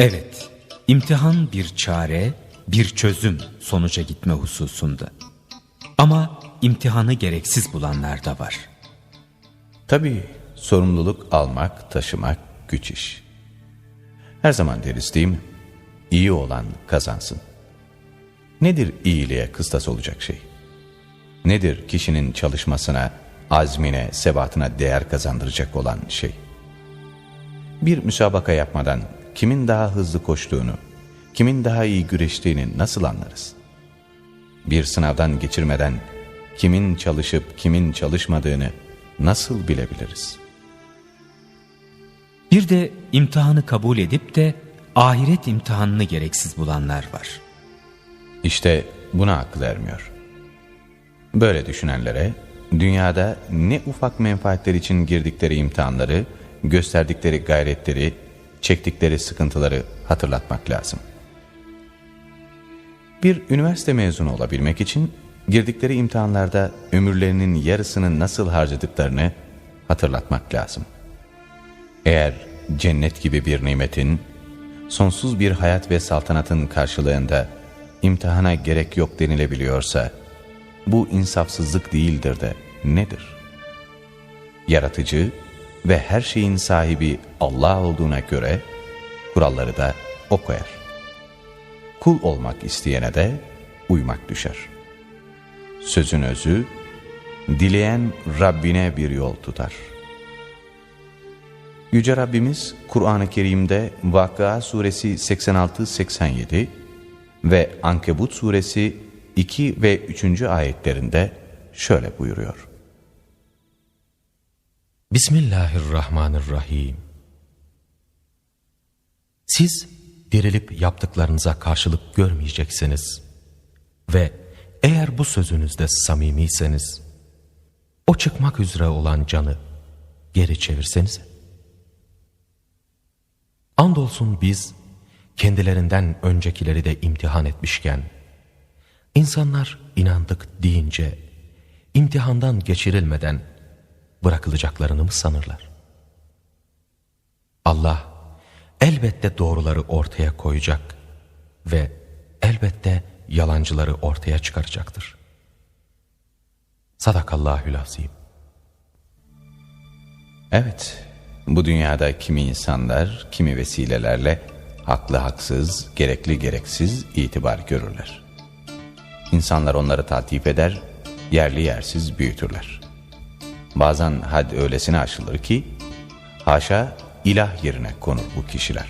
Evet, imtihan bir çare, bir çözüm sonuca gitme hususunda. Ama imtihanı gereksiz bulanlar da var. Tabii sorumluluk almak, taşımak güç iş. Her zaman deriz değil mi? İyi olan kazansın. Nedir iyiliğe kıstas olacak şey? Nedir kişinin çalışmasına, azmine, sebatına değer kazandıracak olan şey? Bir müsabaka yapmadan kimin daha hızlı koştuğunu, kimin daha iyi güreştiğini nasıl anlarız? Bir sınavdan geçirmeden kimin çalışıp kimin çalışmadığını nasıl bilebiliriz? Bir de imtihanı kabul edip de ahiret imtihanını gereksiz bulanlar var. İşte buna akıl ermiyor. Böyle düşünenlere dünyada ne ufak menfaatler için girdikleri imtihanları, gösterdikleri gayretleri, çektikleri sıkıntıları hatırlatmak lazım. Bir üniversite mezunu olabilmek için girdikleri imtihanlarda ömürlerinin yarısını nasıl harcadıklarını hatırlatmak lazım. Eğer cennet gibi bir nimetin, sonsuz bir hayat ve saltanatın karşılığında imtihana gerek yok denilebiliyorsa, bu insafsızlık değildir de nedir? Yaratıcı ve her şeyin sahibi Allah olduğuna göre kuralları da O koyar. Kul olmak isteyene de uymak düşer. Sözün özü, dileyen Rabbine bir yol tutar. Yüce Rabbimiz Kur'an-ı Kerim'de Vakıa Suresi 86-87 ve Ankebut Suresi 2 ve 3. ayetlerinde şöyle buyuruyor. Bismillahirrahmanirrahim. Siz dirilip yaptıklarınıza karşılık görmeyeceksiniz. Ve eğer bu sözünüzde samimiyseniz, o çıkmak üzere olan canı geri çevirseniz. Andolsun biz kendilerinden öncekileri de imtihan etmişken, insanlar inandık deyince, imtihandan geçirilmeden bırakılacaklarını mı sanırlar? Allah elbette doğruları ortaya koyacak ve elbette yalancıları ortaya çıkaracaktır. Sadakallahül azim. Evet, bu dünyada kimi insanlar, kimi vesilelerle haklı haksız, gerekli gereksiz itibar görürler. İnsanlar onları tatif eder, yerli yersiz büyütürler. Bazen had öylesine aşılır ki, haşa ilah yerine konur bu kişiler.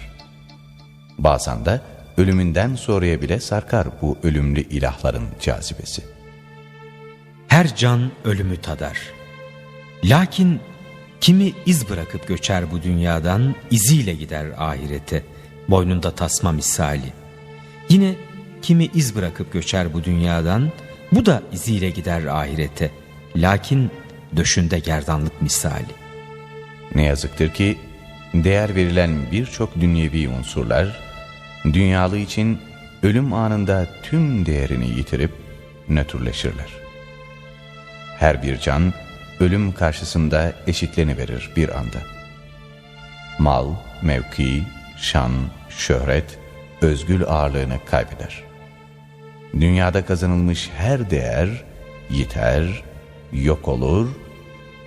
Bazen de ölümünden sonraya bile sarkar bu ölümlü ilahların cazibesi. Her can ölümü tadar. Lakin kimi iz bırakıp göçer bu dünyadan, iziyle gider ahirete, boynunda tasma misali. Yine kimi iz bırakıp göçer bu dünyadan, bu da iziyle gider ahirete, lakin döşünde gerdanlık misali. Ne yazıktır ki değer verilen birçok dünyevi unsurlar, dünyalı için ölüm anında tüm değerini yitirip nötrleşirler. Her bir can ölüm karşısında eşitleniverir bir anda. Mal, mevki, şan, şöhret, özgül ağırlığını kaybeder. Dünyada kazanılmış her değer yiter, yok olur,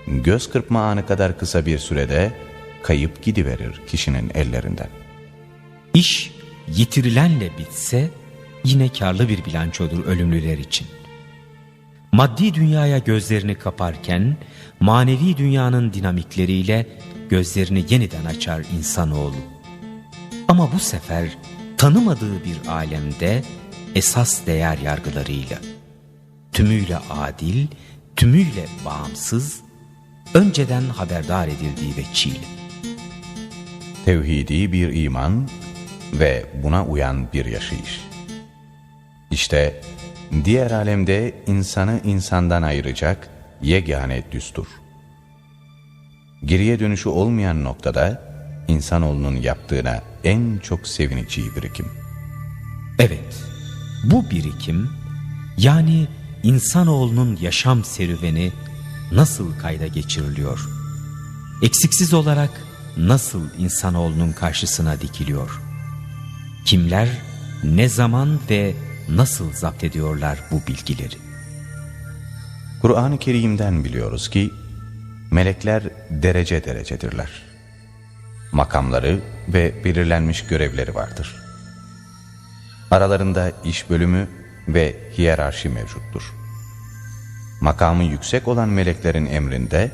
göz kırpma anı kadar kısa bir sürede kayıp gidiverir kişinin ellerinden. İş yitirilenle bitse yine karlı bir bilançodur ölümlüler için. Maddi dünyaya gözlerini kaparken manevi dünyanın dinamikleriyle gözlerini yeniden açar insanoğlu. Ama bu sefer tanımadığı bir alemde esas değer yargılarıyla, tümüyle adil, tümüyle bağımsız, önceden haberdar edildiği veçiyle. Tevhidi bir iman ve buna uyan bir yaşayış. İşte diğer alemde insanı insandan ayıracak yegane düstur. Geriye dönüşü olmayan noktada insanoğlunun yaptığına en çok sevineceği birikim. Evet, bu birikim yani insanoğlunun yaşam serüveni nasıl kayda geçiriliyor? Eksiksiz olarak nasıl insanoğlunun karşısına dikiliyor? Kimler, ne zaman ve nasıl zapt ediyorlar bu bilgileri? Kur'an-ı Kerim'den biliyoruz ki melekler derece derecedirler. Makamları ve belirlenmiş görevleri vardır. Aralarında iş bölümü ve hiyerarşi mevcuttur. Makamı yüksek olan meleklerin emrinde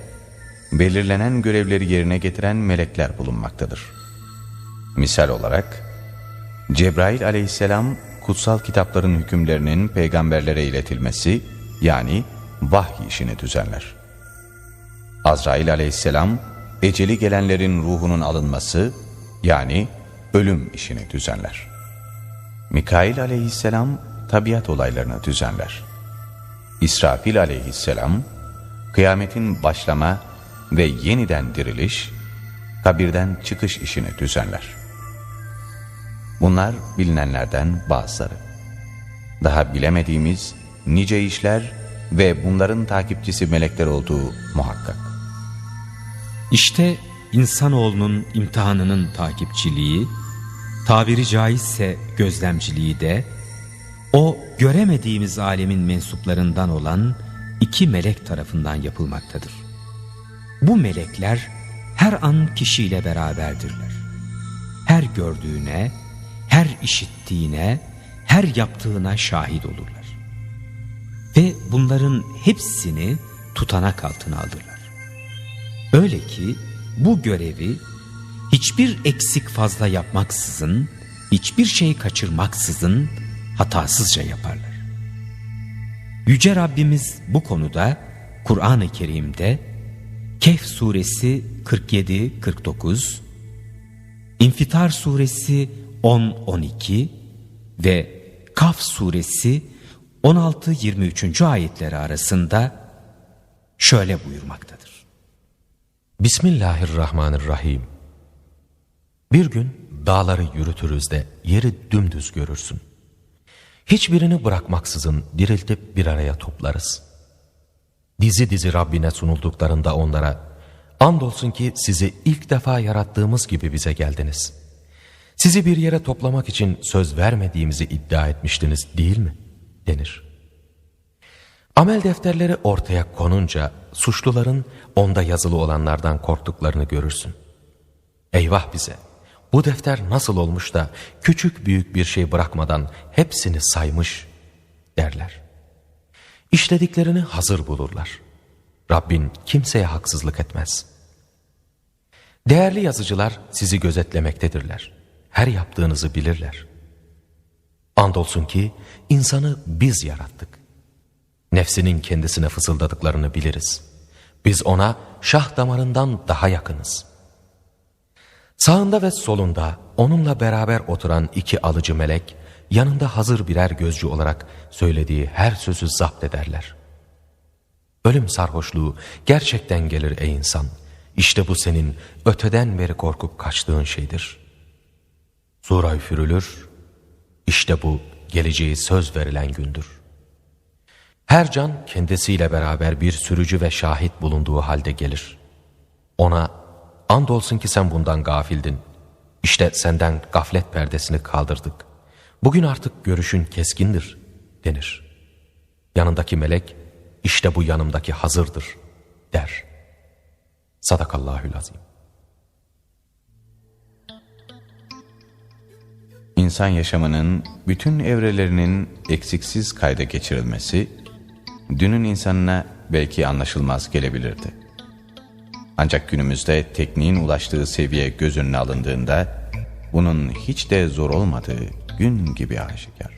belirlenen görevleri yerine getiren melekler bulunmaktadır. Misal olarak Cebrail aleyhisselam kutsal kitapların hükümlerinin peygamberlere iletilmesi yani vahiy işini düzenler. Azrail aleyhisselam eceli gelenlerin ruhunun alınması yani ölüm işini düzenler. Mikail aleyhisselam tabiat olaylarını düzenler. İsrafil aleyhisselam kıyametin başlama ve yeniden diriliş, kabirden çıkış işini düzenler. Bunlar bilinenlerden bazıları. Daha bilemediğimiz nice işler ve bunların takipçisi melekler olduğu muhakkak. İşte insanoğlunun imtihanının takipçiliği, tabiri caizse gözlemciliği de, o göremediğimiz alemin mensuplarından olan iki melek tarafından yapılmaktadır. Bu melekler her an kişiyle beraberdirler. Her gördüğüne, her işittiğine, her yaptığına şahit olurlar. Ve bunların hepsini tutanak altına alırlar. Öyle ki bu görevi hiçbir eksik fazla yapmaksızın, hiçbir şey kaçırmaksızın hatasızca yaparlar. Yüce Rabbimiz bu konuda Kur'an-ı Kerim'de Kehf suresi 47-49, İnfitar suresi 10-12 ve Kaf suresi 16-23. ayetleri arasında şöyle buyurmaktadır. Bismillahirrahmanirrahim. Bir gün dağları yürütürüz de yeri dümdüz görürsün. Hiçbirini bırakmaksızın diriltip bir araya toplarız. Dizi dizi Rabbine sunulduklarında onlara, andolsun ki sizi ilk defa yarattığımız gibi bize geldiniz. Sizi bir yere toplamak için söz vermediğimizi iddia etmiştiniz değil mi? denir. Amel defterleri ortaya konunca suçluların onda yazılı olanlardan korktuklarını görürsün. Eyvah bize! Bu defter nasıl olmuş da küçük büyük bir şey bırakmadan hepsini saymış derler. İşlediklerini hazır bulurlar. Rabbin kimseye haksızlık etmez. Değerli yazıcılar sizi gözetlemektedirler. Her yaptığınızı bilirler. Andolsun ki insanı biz yarattık. Nefsinin kendisine fısıldadıklarını biliriz. Biz ona şah damarından daha yakınız. Sağında ve solunda onunla beraber oturan iki alıcı melek, yanında hazır birer gözcü olarak söylediği her sözü zapt ederler. Ölüm sarhoşluğu gerçekten gelir ey insan. İşte bu senin öteden beri korkup kaçtığın şeydir. Sura üfürülür, işte bu geleceği söz verilen gündür. Her can kendisiyle beraber bir sürücü ve şahit bulunduğu halde gelir. Ona andolsun ki sen bundan gafildin. İşte senden gaflet perdesini kaldırdık. Bugün artık görüşün keskindir denir. Yanındaki melek işte bu yanımdaki hazırdır der. Sadakallahül azim. İnsan yaşamının bütün evrelerinin eksiksiz kayda geçirilmesi, dünün insanına belki anlaşılmaz gelebilirdi. Ancak günümüzde tekniğin ulaştığı seviye göz önüne alındığında, bunun hiç de zor olmadığı gün gibi aşikar.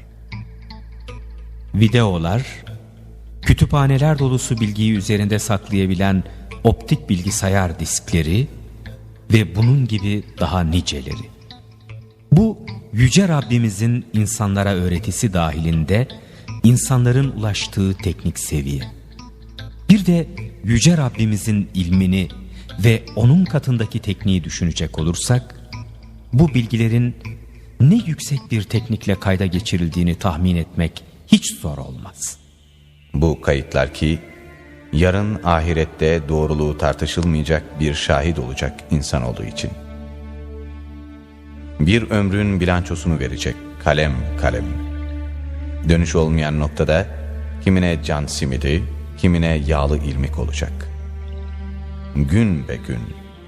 Videolar, kütüphaneler dolusu bilgiyi üzerinde saklayabilen optik bilgisayar diskleri ve bunun gibi daha niceleri. Bu Yüce Rabbimizin insanlara öğretisi dahilinde insanların ulaştığı teknik seviye. Bir de Yüce Rabbimizin ilmini ve onun katındaki tekniği düşünecek olursak, bu bilgilerin ne yüksek bir teknikle kayda geçirildiğini tahmin etmek hiç zor olmaz. Bu kayıtlar ki, yarın ahirette doğruluğu tartışılmayacak bir şahit olacak insan olduğu için. bir ömrün bilançosunu verecek kalem kalem. Dönüş olmayan noktada kimine can simidi, kimine yağlı ilmik olacak. Gün be gün,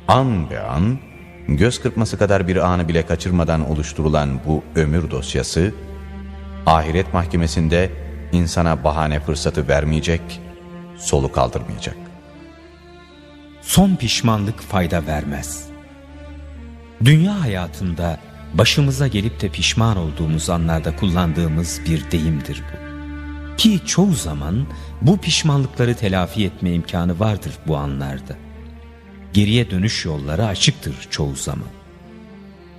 an be an, göz kırpması kadar bir anı bile kaçırmadan oluşturulan bu ömür dosyası, ahiret mahkemesinde insana bahane fırsatı vermeyecek, soluk aldırmayacak. Son pişmanlık fayda vermez. Dünya hayatında başımıza gelip de pişman olduğumuz anlarda kullandığımız bir deyimdir bu. Ki çoğu zaman bu pişmanlıkları telafi etme imkanı vardır bu anlarda. Geriye dönüş yolları açıktır çoğu zaman.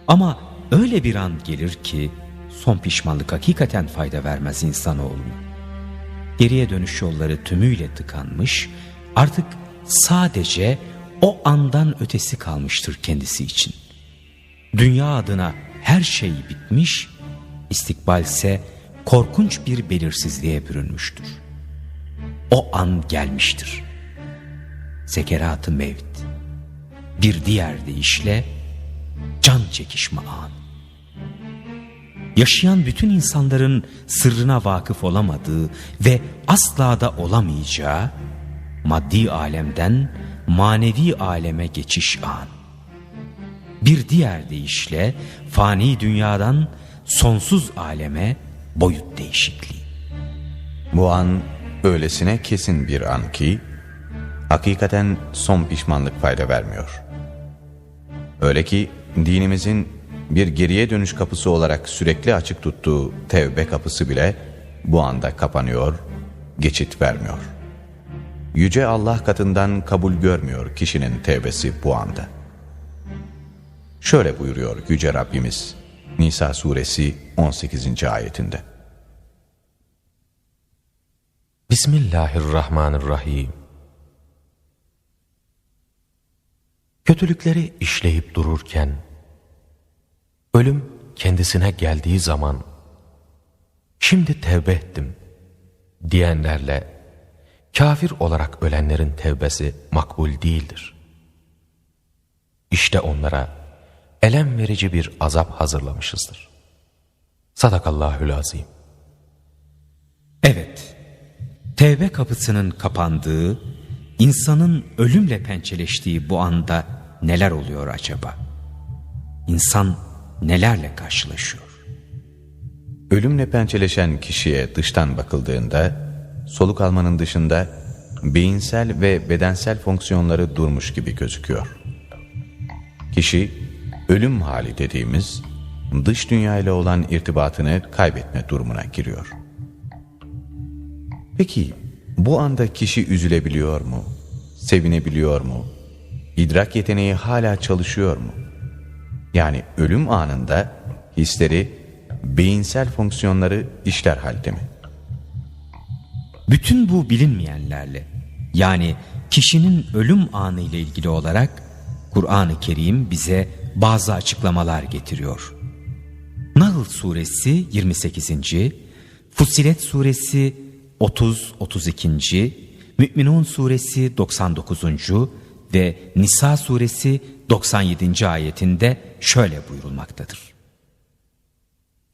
Ama öyle bir an gelir ki son pişmanlık hakikaten fayda vermez insanoğluna. Geriye dönüş yolları tümüyle tıkanmış, artık sadece o andan ötesi kalmıştır kendisi için. Dünya adına her şey bitmiş, istikbalse korkunç bir belirsizliğe bürünmüştür. O an gelmiştir. Sekerat-ı mevt. Bir diğer deyişle can çekişme anı. Yaşayan bütün insanların sırrına vakıf olamadığı ve asla da olamayacağı maddi alemden manevi aleme geçiş an. Bir diğer deyişle fani dünyadan sonsuz aleme boyut değişikliği. Bu an öylesine kesin bir an ki, hakikaten son pişmanlık fayda vermiyor. Öyle ki dinimizin bir geriye dönüş kapısı olarak sürekli açık tuttuğu tevbe kapısı bile bu anda kapanıyor, geçit vermiyor. Yüce Allah katından kabul görmüyor kişinin tevbesi bu anda. Şöyle buyuruyor Yüce Rabbimiz Nisa suresi 18. ayetinde. Bismillahirrahmanirrahim. Kötülükleri işleyip dururken, ölüm kendisine geldiği zaman, şimdi tevbe ettim diyenlerle, kafir olarak ölenlerin tevbesi makbul değildir. İşte onlara elem verici bir azap hazırlamışızdır. Sadakallahül azim. Evet, tevbe kapısının kapandığı, insanın ölümle pençeleştiği bu anda neler oluyor acaba? İnsan nelerle karşılaşıyor? Ölümle pençeleşen kişiye dıştan bakıldığında, soluk almanın dışında beyinsel ve bedensel fonksiyonları durmuş gibi gözüküyor. Kişi, ölüm hali dediğimiz, dış dünya ile olan irtibatını kaybetme durumuna giriyor. Peki, bu anda kişi üzülebiliyor mu? Sevinebiliyor mu? İdrak yeteneği hala çalışıyor mu? Yani ölüm anında hisleri, beyinsel fonksiyonları işler halde mi? Bütün bu bilinmeyenlerle yani kişinin ölüm anı ile ilgili olarak Kur'an-ı Kerim bize bazı açıklamalar getiriyor. Nahl suresi 28. Fusilet suresi 30-32. Mü'minun suresi 99. ve Nisa suresi 97. ayetinde şöyle buyurulmaktadır.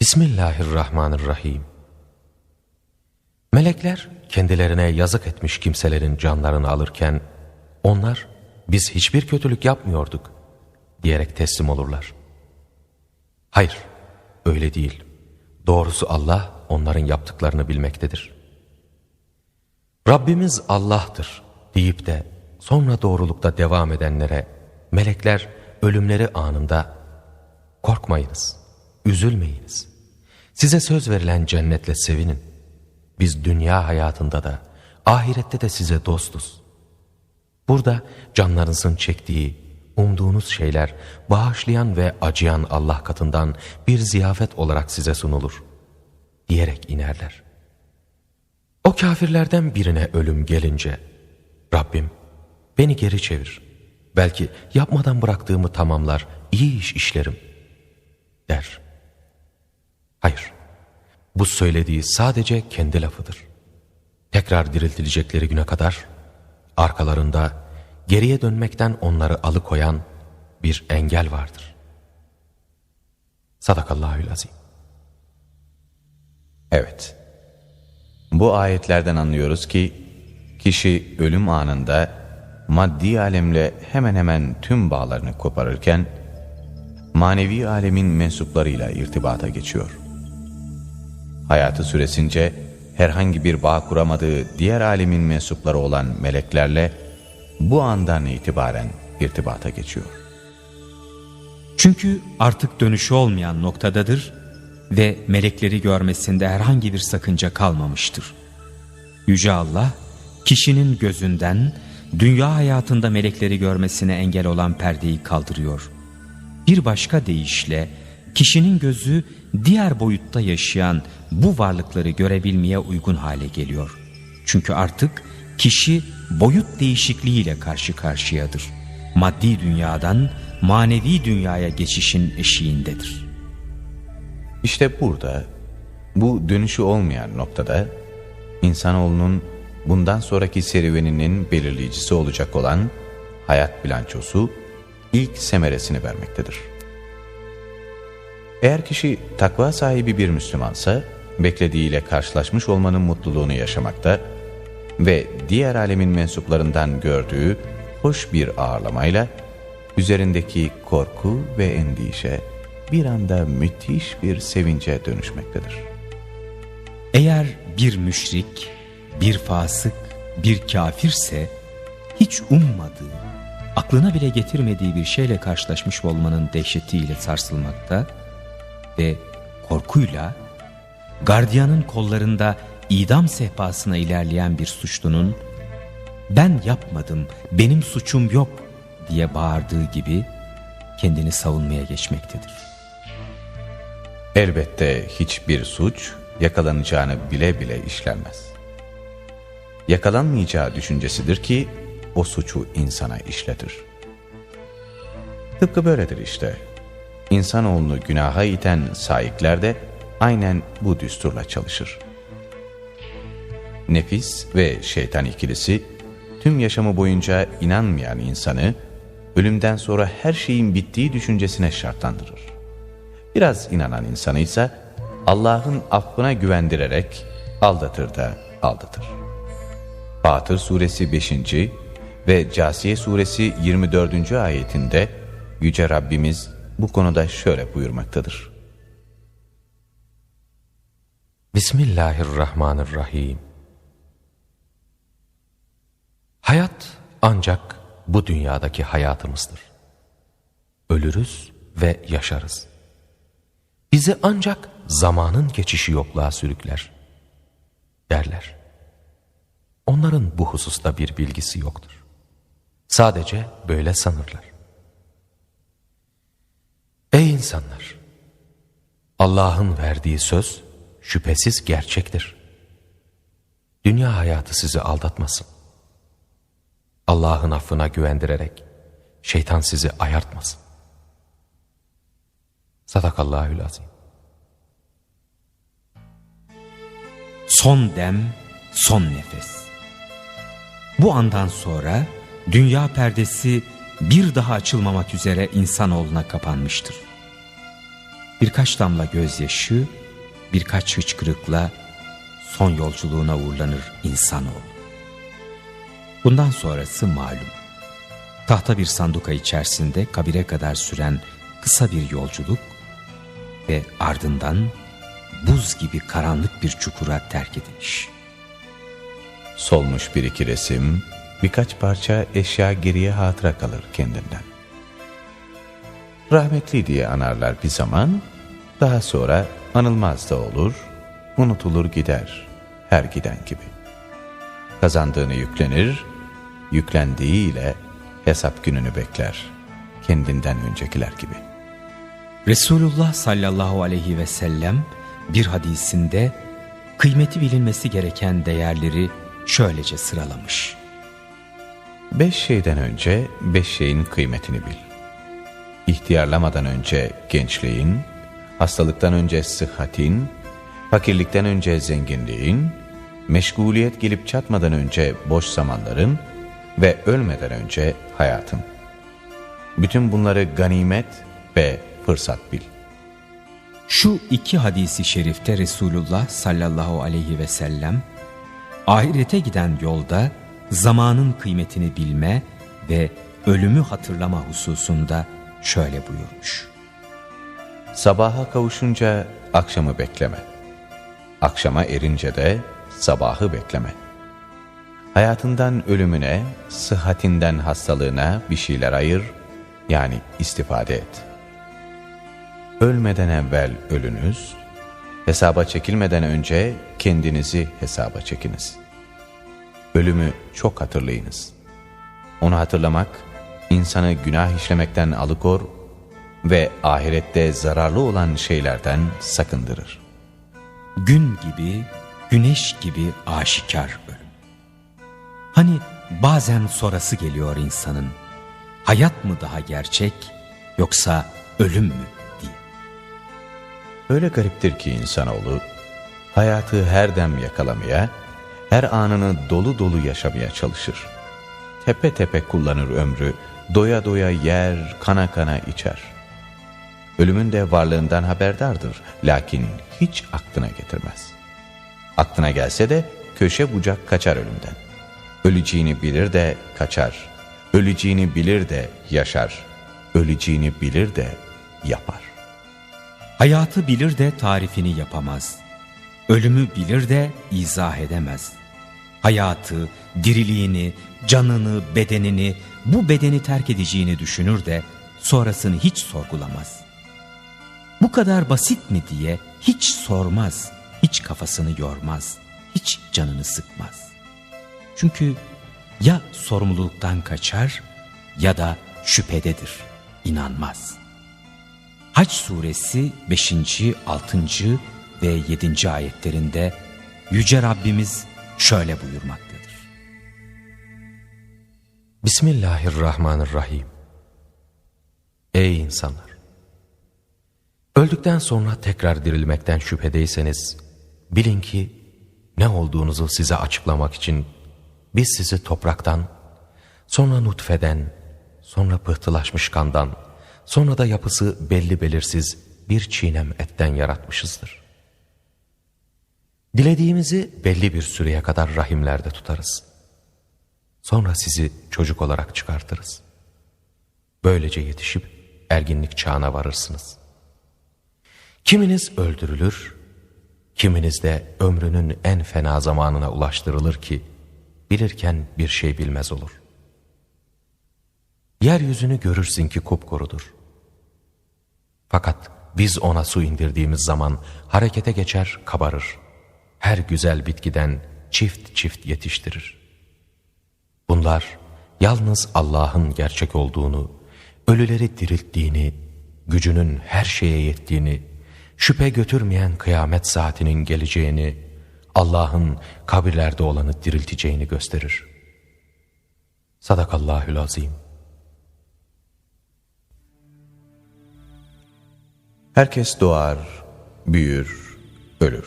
Bismillahirrahmanirrahim. Melekler kendilerine yazık etmiş kimselerin canlarını alırken onlar biz hiçbir kötülük yapmıyorduk diyerek teslim olurlar. Hayır öyle değil. Doğrusu Allah onların yaptıklarını bilmektedir. Rabbimiz Allah'tır deyip de sonra doğrulukta devam edenlere melekler ölümleri anında korkmayınız, üzülmeyiniz. Size söz verilen cennetle sevinin. Biz dünya hayatında da ahirette de size dostuz. Burada canlarınızın çektiği, umduğunuz şeyler bağışlayan ve acıyan Allah katından bir ziyafet olarak size sunulur. Diyerek inerler. O kafirlerden birine ölüm gelince, Rabbim beni geri çevir. Belki yapmadan bıraktığımı tamamlar, iyi iş işlerim der. Hayır, bu söylediği sadece kendi lafıdır. Tekrar diriltilecekleri güne kadar arkalarında geriye dönmekten onları alıkoyan bir engel vardır. Sadakallahülazim. Evet. Bu ayetlerden anlıyoruz ki kişi ölüm anında maddi alemle hemen hemen tüm bağlarını koparırken manevi alemin mensuplarıyla irtibata geçiyor. Hayatı süresince herhangi bir bağ kuramadığı diğer alemin mensupları olan meleklerle bu andan itibaren irtibata geçiyor. Çünkü artık dönüşü olmayan noktadadır ve melekleri görmesinde herhangi bir sakınca kalmamıştır. Yüce Allah, kişinin gözünden dünya hayatında melekleri görmesine engel olan perdeyi kaldırıyor. Bir başka deyişle kişinin gözü diğer boyutta yaşayan bu varlıkları görebilmeye uygun hale geliyor. Çünkü artık kişi boyut değişikliğiyle karşı karşıyadır. Maddi dünyadan manevi dünyaya geçişin eşiğindedir. İşte burada, bu dönüşü olmayan noktada, insanoğlunun bundan sonraki serüveninin belirleyicisi olacak olan hayat bilançosu ilk semeresini vermektedir. Eğer kişi takva sahibi bir Müslümansa, beklediğiyle karşılaşmış olmanın mutluluğunu yaşamakta ve diğer alemin mensuplarından gördüğü hoş bir ağırlamayla üzerindeki korku ve endişe bir anda müthiş bir sevince dönüşmektedir. Eğer bir müşrik, bir fasık, bir kafirse hiç ummadığı, aklına bile getirmediği bir şeyle karşılaşmış olmanın dehşetiyle sarsılmakta ve korkuyla gardiyanın kollarında idam sehpasına ilerleyen bir suçlunun ben yapmadım, benim suçum yok diye bağırdığı gibi kendini savunmaya geçmektedir. Elbette hiçbir suç yakalanacağını bile bile işlenmez. Yakalanmayacağı düşüncesidir ki o suçu insana işletir. Tıpkı böyledir işte. İnsanoğlunu günaha iten sahipler de aynen bu düsturla çalışır. Nefis ve şeytan ikilisi tüm yaşamı boyunca inanmayan insanı ölümden sonra her şeyin bittiği düşüncesine şartlandırır. Biraz inanan insanı ise Allah'ın affına güvendirerek aldatır da aldatır. Fatır suresi 5. ve Casiye suresi 24. ayetinde Yüce Rabbimiz bu konuda şöyle buyurmaktadır. Bismillahirrahmanirrahim. Hayat ancak bu dünyadaki hayatımızdır. Ölürüz ve yaşarız. Bizi ancak zamanın geçişi yokluğa sürükler, derler. Onların bu hususta bir bilgisi yoktur. Sadece böyle sanırlar. Ey insanlar! Allah'ın verdiği söz şüphesiz gerçektir. Dünya hayatı sizi aldatmasın. Allah'ın affına güvendirerek şeytan sizi ayartmasın. Sadakallahülazim. Son dem, son nefes. Bu andan sonra dünya perdesi bir daha açılmamak üzere insanoğluna kapanmıştır. Birkaç damla gözyaşı, birkaç hıçkırıkla son yolculuğuna uğurlanır insanoğlu. Bundan sonrası malum. Tahta bir sanduka içerisinde kabire kadar süren kısa bir yolculuk ve ardından buz gibi karanlık bir çukura terk ediliş. Solmuş bir iki resim, birkaç parça eşya geriye hatıra kalır kendinden. Rahmetli diye anarlar bir zaman, daha sonra anılmaz da olur, unutulur gider, her giden gibi. Kazandığını yüklenir, yüklendiğiyle hesap gününü bekler, kendinden öncekiler gibi. Resulullah sallallahu aleyhi ve sellem bir hadisinde kıymeti bilinmesi gereken değerleri şöylece sıralamış. Beş şeyden önce beş şeyin kıymetini bil. İhtiyarlamadan önce gençliğin, hastalıktan önce sıhhatin, fakirlikten önce zenginliğin, meşguliyet gelip çatmadan önce boş zamanların ve ölmeden önce hayatın. Bütün bunları ganimet ve fırsat bil. Şu iki hadisi şerifte Resulullah sallallahu aleyhi ve sellem ahirete giden yolda zamanın kıymetini bilme ve ölümü hatırlama hususunda şöyle buyurmuş. Sabaha kavuşunca akşamı bekleme. Akşama erince de sabahı bekleme. Hayatından ölümüne, sıhhatinden hastalığına bir şeyler ayır, yani istifade et. Ölmeden evvel ölünüz, hesaba çekilmeden önce kendinizi hesaba çekiniz. Ölümü çok hatırlayınız. Onu hatırlamak, insanı günah işlemekten alıkor ve ahirette zararlı olan şeylerden sakındırır. Gün gibi, güneş gibi aşikar ölüm. Hani bazen sorası geliyor insanın. Hayat mı daha gerçek yoksa ölüm mü. Öyle gariptir ki insanoğlu, hayatı her dem yakalamaya, her anını dolu dolu yaşamaya çalışır. Tepe tepe kullanır ömrü, doya doya yer, kana kana içer. Ölümün de varlığından haberdardır, lakin hiç aklına getirmez. Aklına gelse de köşe bucak kaçar ölümden. Öleceğini bilir de kaçar, öleceğini bilir de yaşar, öleceğini bilir de yapar. Hayatı bilir de tarifini yapamaz. Ölümü bilir de izah edemez. Hayatı, diriliğini, canını, bedenini, bu bedeni terk edeceğini düşünür de sonrasını hiç sorgulamaz. Bu kadar basit mi diye hiç sormaz, hiç kafasını yormaz, hiç canını sıkmaz. Çünkü ya sorumluluktan kaçar ya da şüphededir, inanmaz. Haç suresi 5. 6. ve 7. ayetlerinde Yüce Rabbimiz şöyle buyurmaktadır. Bismillahirrahmanirrahim. Ey insanlar! Öldükten sonra tekrar dirilmekten şüphedeyseniz, bilin ki ne olduğunuzu size açıklamak için biz sizi topraktan, sonra nutfeden, sonra pıhtılaşmış kandan, sonra da yapısı belli belirsiz bir çiğnem etten yaratmışızdır. Dilediğimizi belli bir süreye kadar rahimlerde tutarız. Sonra sizi çocuk olarak çıkartırız. Böylece yetişip erginlik çağına varırsınız. Kiminiz öldürülür, kiminiz de ömrünün en fena zamanına ulaştırılır ki, bilirken bir şey bilmez olur. Yeryüzünü görürsün ki kupkurudur. Fakat biz ona su indirdiğimiz zaman harekete geçer, kabarır. Her güzel bitkiden çift çift yetiştirir. Bunlar yalnız Allah'ın gerçek olduğunu, ölüleri dirilttiğini, gücünün her şeye yettiğini, şüphe götürmeyen kıyamet saatinin geleceğini, Allah'ın kabirlerde olanı dirilteceğini gösterir. Sadakallahül Herkes doğar, büyür, ölür.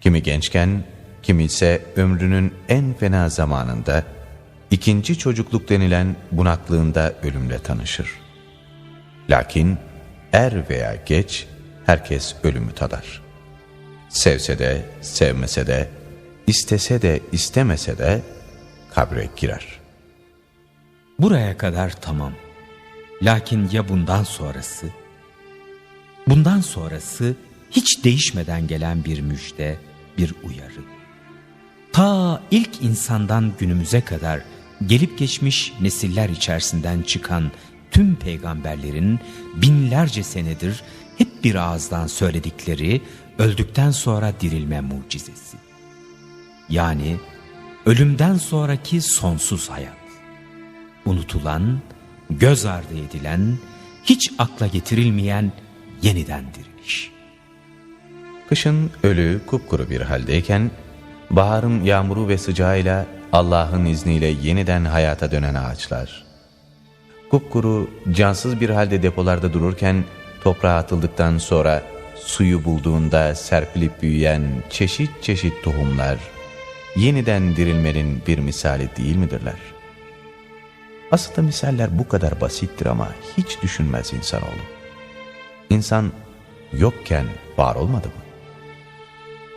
Kimi gençken, kimi ise ömrünün en fena zamanında, ikinci çocukluk denilen bunaklığında ölümle tanışır. Lakin er veya geç herkes ölümü tadar. Sevse de, sevmese de, istese de, istemese de kabre girer. Buraya kadar tamam. Lakin ya bundan sonrası? Bundan sonrası hiç değişmeden gelen bir müjde, bir uyarı. Ta ilk insandan günümüze kadar gelip geçmiş nesiller içerisinden çıkan tüm peygamberlerin binlerce senedir hep bir ağızdan söyledikleri öldükten sonra dirilme mucizesi. Yani ölümden sonraki sonsuz hayat. Unutulan, göz ardı edilen, hiç akla getirilmeyen yeniden diriliş. Kışın ölü kupkuru bir haldeyken, baharın yağmuru ve sıcağıyla Allah'ın izniyle yeniden hayata dönen ağaçlar. Kupkuru, cansız bir halde depolarda dururken, toprağa atıldıktan sonra suyu bulduğunda serpilip büyüyen çeşit çeşit tohumlar, yeniden dirilmenin bir misali değil midirler? Aslında misaller bu kadar basittir ama hiç düşünmez insanoğlu. İnsan yokken var olmadı mı?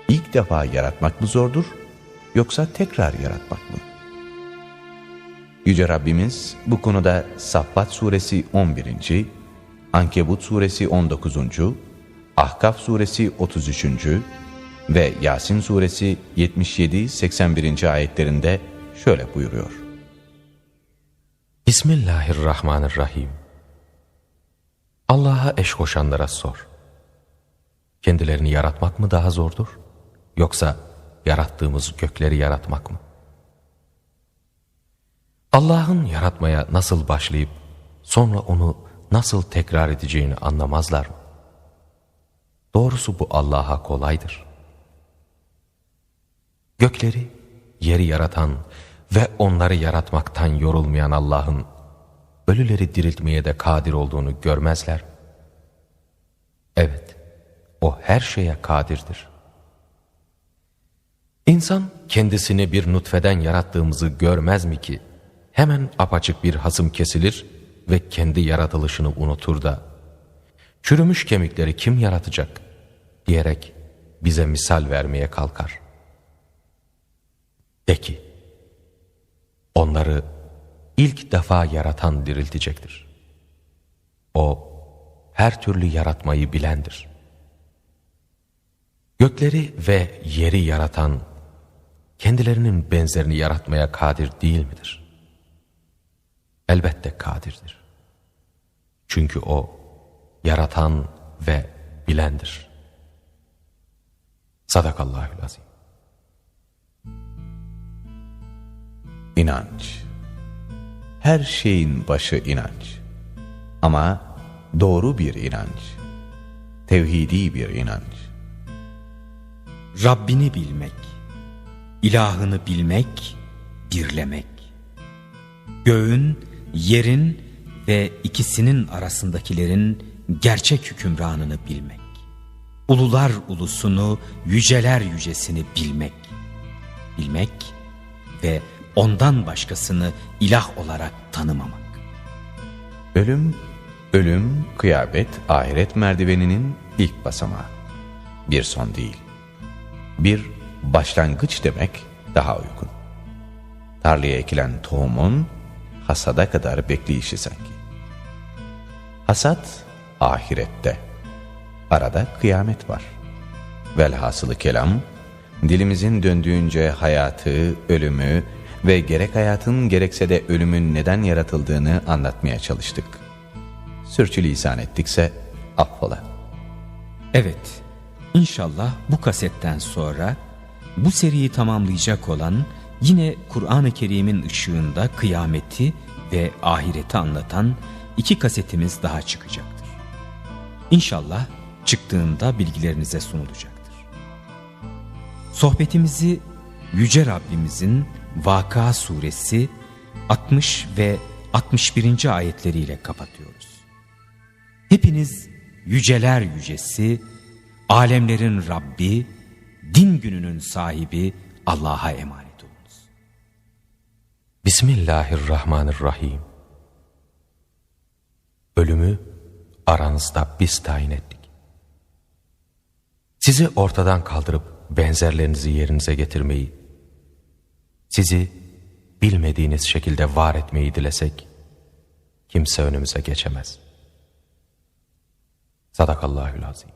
İlk defa yaratmak mı zordur, yoksa tekrar yaratmak mı? Yüce Rabbimiz bu konuda Saffat Suresi 11. Ankebut Suresi 19. Ahkaf Suresi 33. ve Yasin Suresi 77-81. ayetlerinde şöyle buyuruyor. Bismillahirrahmanirrahim. Allah'a eş koşanlara sor. Kendilerini yaratmak mı daha zordur? Yoksa yarattığımız gökleri yaratmak mı? Allah'ın yaratmaya nasıl başlayıp sonra onu nasıl tekrar edeceğini anlamazlar mı? Doğrusu bu Allah'a kolaydır. Gökleri, yeri yaratan ve onları yaratmaktan yorulmayan Allah'ın ölüleri diriltmeye de kadir olduğunu görmezler. Evet, o her şeye kadirdir. İnsan kendisini bir nutfeden yarattığımızı görmez mi ki hemen apaçık bir hasım kesilir ve kendi yaratılışını unutur da çürümüş kemikleri kim yaratacak diyerek bize misal vermeye kalkar. De ki, onları ilk defa yaratan diriltecektir. O, her türlü yaratmayı bilendir. Gökleri ve yeri yaratan, kendilerinin benzerini yaratmaya kadir değil midir? Elbette kadirdir. Çünkü O, yaratan ve bilendir. Sadakallahül azim. İnanç. Her şeyin başı inanç. Ama doğru bir inanç. Tevhidi bir inanç. Rabbini bilmek, ilahını bilmek, birlemek. Göğün, yerin ve ikisinin arasındakilerin gerçek hükümranını bilmek. Ulular ulusunu, yüceler yücesini bilmek. Bilmek ve ondan başkasını ilah olarak tanımamak. Ölüm, ölüm, kıyamet, ahiret merdiveninin ilk basamağı. Bir son değil. Bir başlangıç demek daha uygun. Tarlaya ekilen tohumun hasada kadar bekleyişi sanki. Hasat ahirette. Arada kıyamet var. Velhasılı kelam, dilimizin döndüğünce hayatı, ölümü ve gerek hayatın gerekse de ölümün neden yaratıldığını anlatmaya çalıştık. Sürçülisan ettikse affola. Evet, inşallah bu kasetten sonra bu seriyi tamamlayacak olan yine Kur'an-ı Kerim'in ışığında kıyameti ve ahireti anlatan iki kasetimiz daha çıkacaktır. İnşallah çıktığında bilgilerinize sunulacaktır. Sohbetimizi Yüce Rabbimizin Vaka suresi 60 ve 61. ayetleriyle kapatıyoruz. Hepiniz yüceler yücesi, alemlerin Rabbi, din gününün sahibi Allah'a emanet olunuz. Bismillahirrahmanirrahim. Ölümü aranızda biz tayin ettik. Sizi ortadan kaldırıp benzerlerinizi yerinize getirmeyi, sizi bilmediğiniz şekilde var etmeyi dilesek, kimse önümüze geçemez. Sadakallahül azim.